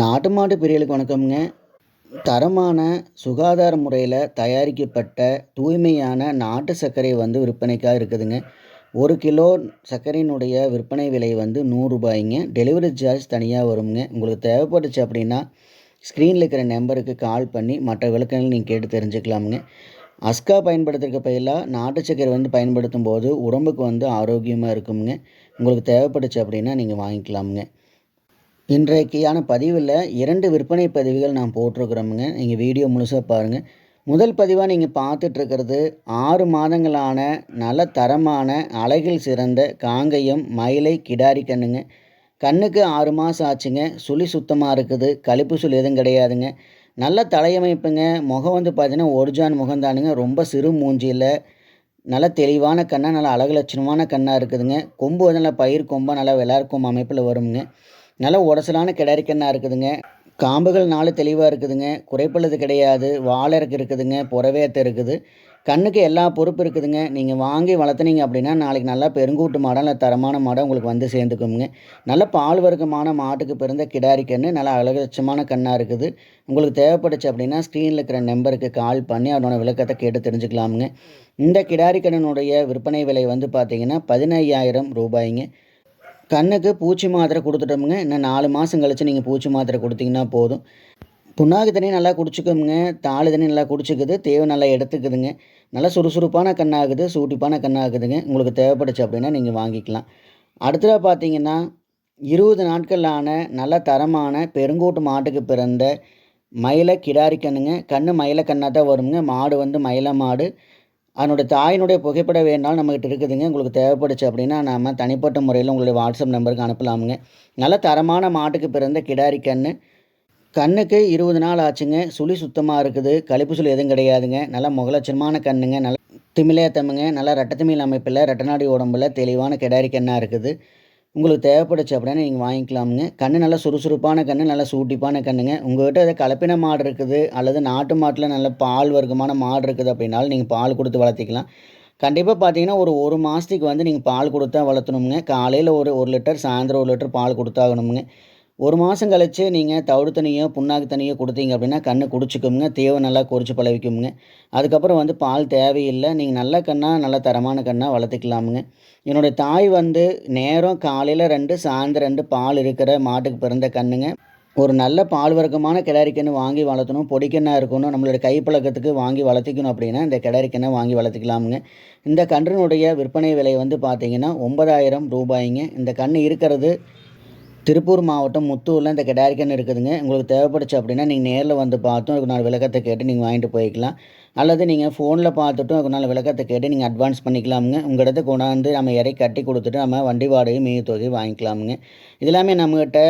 நாட்டு மாடு பிரியலுக்கு வணக்கம்ங்க. தரமான சுகாதார முறையில் தயாரிக்கப்பட்ட தூய்மையான நாட்டு சர்க்கரை வந்து விற்பனைக்காக இருக்குதுங்க. ஒரு கிலோ சர்க்கரையினுடைய விற்பனை விலை வந்து நூறுரூபாய்ங்க டெலிவரி சார்ஜ் தனியாக வருங்க. உங்களுக்கு தேவைப்பட்டுச்சு அப்படின்னா ஸ்க்ரீனில் இருக்கிற நம்பருக்கு கால் பண்ணி மற்ற விளக்கங்கள் நீங்கள் கேட்டு தெரிஞ்சுக்கலாமுங்க. அஸ்கா பயன்படுத்துறதுக்கு பதிலாக நாட்டு சர்க்கரை வந்து பயன்படுத்தும் போது உடம்புக்கு வந்து ஆரோக்கியமாக இருக்குங்க உங்களுக்கு தேவைப்பட்டுச்சு அப்படின்னா நீங்கள் வாங்கிக்கலாமுங்க. இன்றைக்கியான பதிவில் இரண்டு விற்பனை பதிவுகள் நான் போட்டிருக்கிறோமுங்க. நீங்கள் வீடியோ முழுசாக பாருங்கள் முதல் பதிவாக நீங்கள் பார்த்துட்ருக்கிறது ஆறு மாதங்களான நல்ல தரமான அழகில் சிறந்த காங்கயம் மயிலை கிடாரி கண்ணுங்க. கண்ணுக்கு ஆறு மாதம் ஆச்சுங்க. சுழி சுத்தமாக இருக்குது. கழிப்பு சுழி எதுவும் கிடையாதுங்க. நல்ல தலையமைப்புங்க. முகம் வந்து பார்த்தீங்கன்னா ஒரிஜான் முகம் தானுங்க ரொம்ப சிறு மூஞ்சியில் நல்ல தெளிவான கண்ணாக நல்ல அழகு லட்சணமான கண்ணாக இருக்குதுங்க. கொம்பு வந்து நல்லா பயிர் கொம்பாக நல்லா விளாட்கொம்பு அமைப்பில் வருங்க நல்ல உடசலான கிடாரி இருக்குதுங்க. காம்புகள் நாலு தெளிவாக இருக்குதுங்க. குறைப்பழுது கிடையாது. வாழறக்கு இருக்குதுங்க. புறவேத்த இருக்குது. கண்ணுக்கு எல்லா பொறுப்பு இருக்குதுங்க. நீங்கள் வாங்கி வளர்த்துனீங்க அப்படின்னா நாளைக்கு நல்லா பெருங்கூட்டு மாடம் இல்லை தரமான மாடம் உங்களுக்கு வந்து சேர்ந்துக்குங்க நல்ல பால் வர்க்கமான மாட்டுக்கு பிறந்த கிடாரி கன்று நல்லா அழகச்சமான கண்ணாக இருக்குது. உங்களுக்கு தேவைப்படுச்சு அப்படின்னா ஸ்க்ரீனில் இருக்கிற நம்பருக்கு கால் பண்ணி அதனோட விளக்கத்தை கேட்டு தெரிஞ்சுக்கலாமுங்க. இந்த கிடாரி கண்ணனுடைய விற்பனை விலை வந்து பார்த்தீங்கன்னா பதினையாயிரம் ரூபாய்ங்க. கண்ணுக்கு பூச்சி மாத்திரை கொடுத்துட்டோமுங்க. இன்னும் நாலு மாதம் கழித்து நீங்கள் பூச்சி மாத்திரை கொடுத்தீங்கன்னா போதும். புண்ணாக்கு தண்ணி நல்லா குடிச்சிக்கோமுங்க. தாளு தண்ணி நல்லா குடிச்சிக்குது. தேவை நல்லா எடுத்துக்குதுங்க. நல்லா சுறுசுறுப்பான கண்ணாகுது. சூட்டிப்பான கண்ணாகுதுங்க. உங்களுக்கு தேவைப்படுச்சு அப்படின்னா நீங்கள் வாங்கிக்கலாம். அடுத்ததாக பார்த்தீங்கன்னா இருபது நாட்களான நல்ல தரமான பெருங்கூட்டு மாட்டுக்கு பிறந்த மயில கிடாரி கண்ணுங்க கண்ணு மயில கண்ணாக தான் வருங்க. மாடு வந்து மயில மாடு. அதனுடைய தாயினுடைய புகைப்பட வேணாலும் நம்மகிட்ட இருக்குதுங்க. உங்களுக்கு தேவைப்படுச்சு அப்படின்னா நம்ம தனிப்பட்ட முறையில் உங்களுடைய வாட்ஸ்அப் நம்பருக்கு அனுப்பலாமுங்க. நல்ல தரமான மாட்டுக்கு பிறந்த கிடாரி கன்று கண்ணுக்கு இருபது நாள் ஆச்சுங்க. சுழி சுத்தமாக இருக்குது. கழிப்பு சுழி எதுவும் கிடையாதுங்க. நல்லா முகலட்சணமான கண்ணுங்க. நல்ல திமிலேத்தமுங்க. நல்லா ரெட்டத்திமிழ் அமைப்பில் ரெட்டநாடி உடம்புல தெளிவான கிடாரி கண்ணாக இருக்குது. உங்களுக்கு தேவைப்படுச்சு அப்படின்னா நீங்கள் வாங்கிக்கலாமுங்க. கண்ணு நல்லா சுறுசுறுப்பான கண்ணு நல்லா சூட்டிப்பான கண்ணுங்க. உங்கள்கிட்ட எதாவது கலப்பின மாடு இருக்குது அல்லது நாட்டு மாட்டில் நல்ல பால் வர்க்கமான மாடு இருக்குது அப்படின்னாலும் நீங்கள் பால் கொடுத்து வளர்த்திக்கலாம். கண்டிப்பாக பார்த்தீங்கன்னா ஒரு ஒரு மாதத்துக்கு வந்து நீங்கள் பால் கொடுத்தா வளர்த்தணுங்க காலையில் ஒரு ஒரு லிட்டர் சாயந்தரம் ஒரு லிட்டர் பால் கொடுத்தாகணுங்க ஒரு மாதம் கழித்து நீங்கள் தவிடு தண்ணியோ புண்ணாக்கு தண்ணியோ கொடுத்தீங்க அப்படின்னா கன்று குடிச்சிக்குமுங்க. தேவை நல்லா குறித்து பழவிக்குமுங்க அதுக்கப்புறம் வந்து பால் தேவையில்லை. நீங்கள் நல்ல கண்ணாக நல்ல தரமான கண்ணாக வளர்த்துக்கலாமுங்க. என்னுடைய தாய் வந்து நேரம் காலையில் ரெண்டு சாயந்தரம் ரெண்டு பால் இருக்கிற மாட்டுக்கு பிறந்த கண்ணுங்க. ஒரு நல்ல பால் வர்க்கமான கிடாரிக்கன்று வாங்கி வளர்த்தணும். பொடிக்கண்ணாக இருக்கணும். நம்மளோட கைப்பழக்கத்துக்கு வாங்கி வளர்த்திக்கணும் அப்படின்னா இந்த கிடாரிக்கண்ணை வாங்கி வளர்த்துக்கலாமுங்க. இந்த கன்றினுடைய விற்பனை விலை வந்து பார்த்தீங்கன்னா ஒன்பதாயிரம் ரூபாய்ங்க. இந்த கன்று இருக்கிறது திருப்பூர் மாவட்டம் முத்தூரில் இந்த கிடாரிக்கன் இருக்குதுங்க. உங்களுக்கு தேவைப்படுச்சு அப்படின்னா நீங்கள் நேரில் வந்து பார்த்தும் அதுக்கு நாலு விளக்கத்தை கேட்டு நீங்கள் வாங்கிட்டு போய்க்கலாம். அல்லது நீங்கள் ஃபோனில் பார்த்துட்டும் அதுக்கு நாலு விளக்கத்தை கேட்டு நீங்கள் அட்வான்ஸ் பண்ணிக்கலாமுங்க. உங்கள் இடத்த கொண்டாந்து நம்ம இறை கட்டி கொடுத்துட்டு நம்ம வண்டி வாடகை மீது தொகை வாங்கிக்கலாமுங்க. இது எல்லாமே நம்மகிட்ட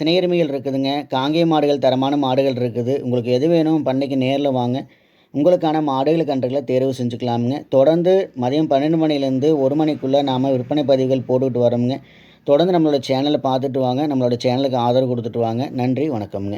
சினையருமைகள் இருக்குதுங்க. காங்கேய மாடுகள் தரமான மாடுகள் இருக்குது. உங்களுக்கு எது வேணும் பண்ணைக்கு நேரில் வாங்க. உங்களுக்கான மாடுகள் கன்றுகளை தேர்வு செஞ்சுக்கலாமுங்க. தொடர்ந்து மதியம் பன்னெண்டு மணிலேருந்து ஒரு மணிக்குள்ளே நாம் விற்பனை பதிவுகள் போட்டுக்கிட்டு வரோமுங்க. தொடர்ந்து நம்மளோட சேனலை பார்த்துட்டு வாங்க. நம்மளோட சேனலுக்கு ஆதரவு கொடுத்துட்டு வாங்க. நன்றி வணக்கம்ங்க